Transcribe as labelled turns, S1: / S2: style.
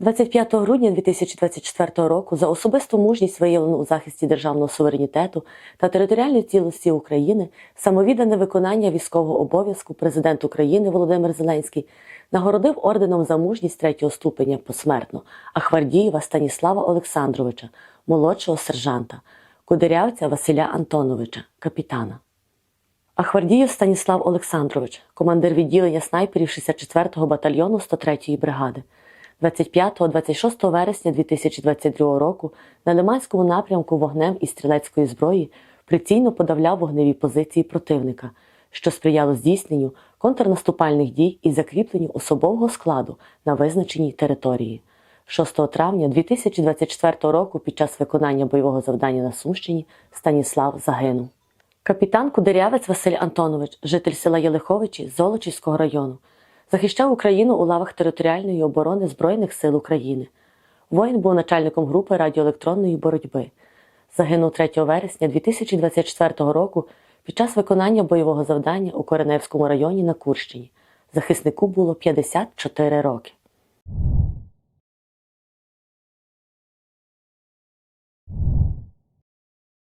S1: 25 грудня 2024 року за особисту мужність виявлену у захисті державного суверенітету та територіальної цілості України, самовіддане виконання військового обов'язку президент України Володимир Зеленський нагородив орденом за мужність третього ступеня посмертно Ахвардієва Станіслава Олександровича, молодшого сержанта, Кудрявця Василя Антоновича, капітана. Ахвардієв Станіслав Олександрович, командир відділення снайперів 64-го батальйону 103-ї бригади. 25-26 вересня 2022 року на Лиманському напрямку вогнем із стрілецької зброї прицільно подавляв вогневі позиції противника, що сприяло здійсненню контрнаступальних дій і закріпленню особового складу на визначеній території. 6 травня 2024 року під час виконання бойового завдання на Сумщині Станіслав загинув. Капітан Кудрявець Василь Антонович, житель села Єлиховичі Золочівського району, захищав Україну у лавах територіальної оборони Збройних сил України. Воїн був начальником групи радіоелектронної боротьби. Загинув 3 вересня 2024 року під час виконання бойового завдання у Кореневському районі на Курщині. Захиснику було 54 роки.